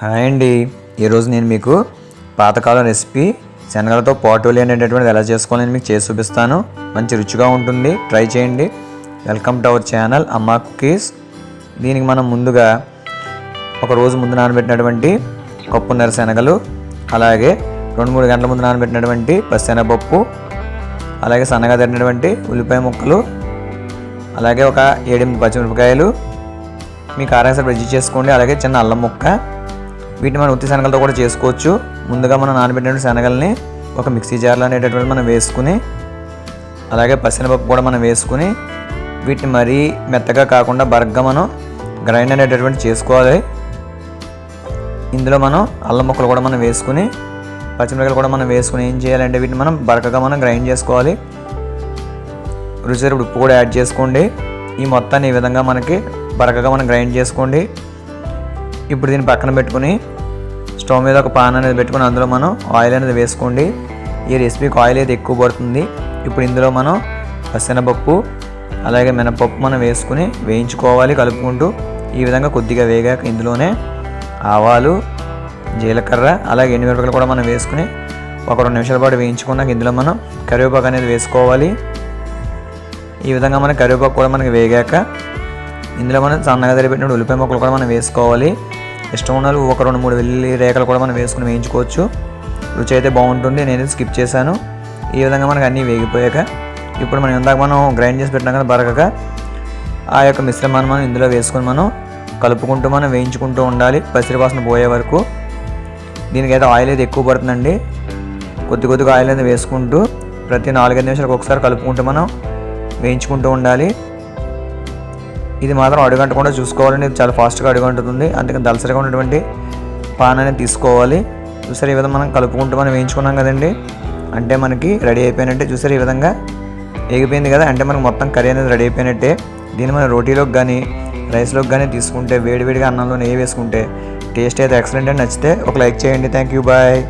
Hi అండి. ఈరోజు నేను మీకు పాతకాలం రెసిపీ శనగలతో పోటోలి అనేటటువంటిది ఎలా చేసుకోవాలని మీకు చేసి చూపిస్తాను. మంచి రుచిగా ఉంటుంది. ట్రై చేయండి. Welcome to our channel Amma cookies. దీనికి మనం ముందుగా ఒక రోజు ముందు నానబెట్టినటువంటి కప్పున్నర శనగలు అలాగే రెండు మూడు గంటల ముందు నానబెట్టినటువంటి పచ్చెనగపప్పు అలాగే సన్నగా తరిగినటువంటి ఉల్లిపాయ ముక్కలు అలాగే ఒక ఏడెనిమిది పచ్చిమిరపకాయలు. మీ కారం బజ్జీ చేసుకోండి. అలాగే చిన్న అల్లం ముక్క వీటిని మనం ఉత్తి శనగలతో కూడా చేసుకోవచ్చు. ముందుగా మనం నానబెట్టిన శనగల్ని ఒక మిక్సీ జార్లో అనేటటువంటి మనం వేసుకుని అలాగే పసినపప్పు కూడా మనం వేసుకుని వీటిని మరీ మెత్తగా కాకుండా బరగ్గా మనం గ్రైండ్ అనేటటువంటి చేసుకోవాలి. ఇందులో మనం అల్లం ముక్కలు కూడా మనం వేసుకుని పచ్చిమిరపకాయలు కూడా మనం వేసుకుని ఏం చేయాలంటే వీటిని మనం బరకగా మనం గ్రైండ్ చేసుకోవాలి. రుచి ఉప్పు కూడా యాడ్ చేసుకోండి. ఈ మొత్తాన్ని ఈ విధంగా మనకి బరకగా మనం గ్రైండ్ చేసుకోండి. ఇప్పుడు దీన్ని పక్కన పెట్టుకుని స్టవ్ మీద ఒక పాన్ అనేది పెట్టుకుని అందులో మనం ఆయిల్ అనేది వేసుకోండి. ఈ రెసిపీకి ఆయిల్ అయితే ఎక్కువ పడుతుంది. ఇప్పుడు ఇందులో మనం పచ్చెనపప్పు అలాగే మినపప్పు మనం వేసుకుని వేయించుకోవాలి కలుపుకుంటూ. ఈ విధంగా కొద్దిగా వేగాక ఇందులోనే ఆవాలు జీలకర్ర అలాగే ఎండుమిరపకాయలు కూడా మనం వేసుకుని ఒక రెండు నిమిషాల పాటు వేయించుకున్నాక ఇందులో మనం కరివేపాకు అనేది వేసుకోవాలి. ఈ విధంగా మన కరివేపాకు కూడా మనకి వేగాక ఇందులో మనం సన్నగా తరిపెట్టిన ఉల్లిపాయ ముక్కలు కూడా మనం వేసుకోవాలి. ఇష్టం ఉన్న ఒక రెండు మూడు వెల్లుల్లి రేఖలు కూడా మనం వేసుకుని వేయించుకోవచ్చు. రుచి అయితే బాగుంటుంది నేను స్కిప్ చేశాను. ఈ విధంగా మనకు అన్నీ వేగిపోయాక ఇప్పుడు మనం ఇందాక మనం గ్రైండ్ చేసి పెట్టినా కదా బరకగా ఆ యొక్క మిశ్రమాన్ని మనం ఇందులో వేసుకొని మనం కలుపుకుంటూ మనం వేయించుకుంటూ ఉండాలి. పసిరి వాసన పోయే వరకు. దీనికి అయితే ఆయిల్ అయితే ఎక్కువ పడుతుందండి. కొద్ది కొద్దిగా ఆయిల్ అయితే వేసుకుంటూ ప్రతి నాలుగైదు నిమిషాలకు ఒకసారి కలుపుకుంటూ మనం వేయించుకుంటూ ఉండాలి. ఇది మాత్రం అడుగంటకుండా చూసుకోవాలని ఇది చాలా ఫాస్ట్గా అడుగంటుంది అందుకని దలసరిగా ఉన్నటువంటి పాన్ అనేది తీసుకోవాలి. చూసారు ఈ విధంగా మనం కలుపుకుంటూ మనం వేయించుకున్నాం కదండి. అంటే మనకి రెడీ అయిపోయినట్టే చూసారు ఈ విధంగా ఎగిపోయింది కదా. అంటే మనకు మొత్తం కర్రీ అనేది రెడీ అయిపోయినట్టే. దీన్ని మనం రోటీలోకి కానీ రైస్లోకి కానీ తీసుకుంటే వేడివేడిగా అన్నంలో నెయ్యి వేసుకుంటే టేస్ట్ అయితే ఎక్సలెంట్ అని నచ్చితే ఒక లైక్ చేయండి. Thank you bye